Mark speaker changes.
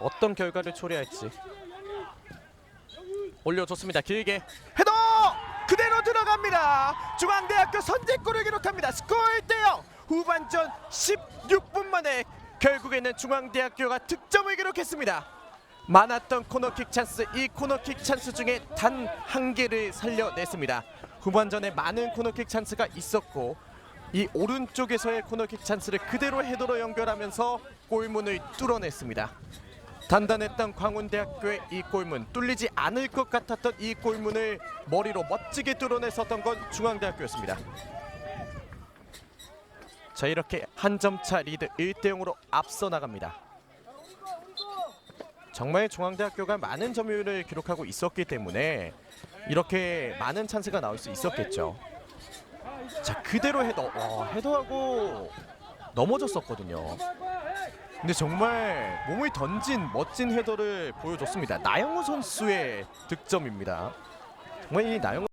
Speaker 1: 어떤 결과를 초래할지 올려줬습니다. 길게 헤더 그대로 들어갑니다. 중앙대학교 선제골을 기록합니다. 스코어 1대0 후반전 16분 만에 결국에는 중앙대학교가 득점을 기록했습니다. 많았던 코너킥 찬스 이 코너킥 찬스 중에 단 한 개를 살려냈습니다. 후반전에 많은 코너킥 찬스가 있었고 이 오른쪽에서의 코너킥 찬스를 그대로 헤더로 연결하면서 골문을 뚫어냈습니다. 단단했던 광운대학교의 이 골문 뚫리지 않을 것 같았던 이 골문을 머리로 멋지게 뚫어냈었던 건 중앙대학교였습니다. 자 이렇게 한 점 차 리드 1대 0으로 앞서 나갑니다. 정말 중앙대학교가 많은 점유율을 기록하고 있었기 때문에 이렇게 많은 찬스가 나올 수 있었겠죠. 자 그대로 헤더 와, 헤더하고 넘어졌었거든요. 근데 정말 몸을 던진 멋진 헤더를 보여줬습니다. 나영호 선수의 득점입니다. 정말 이 나영호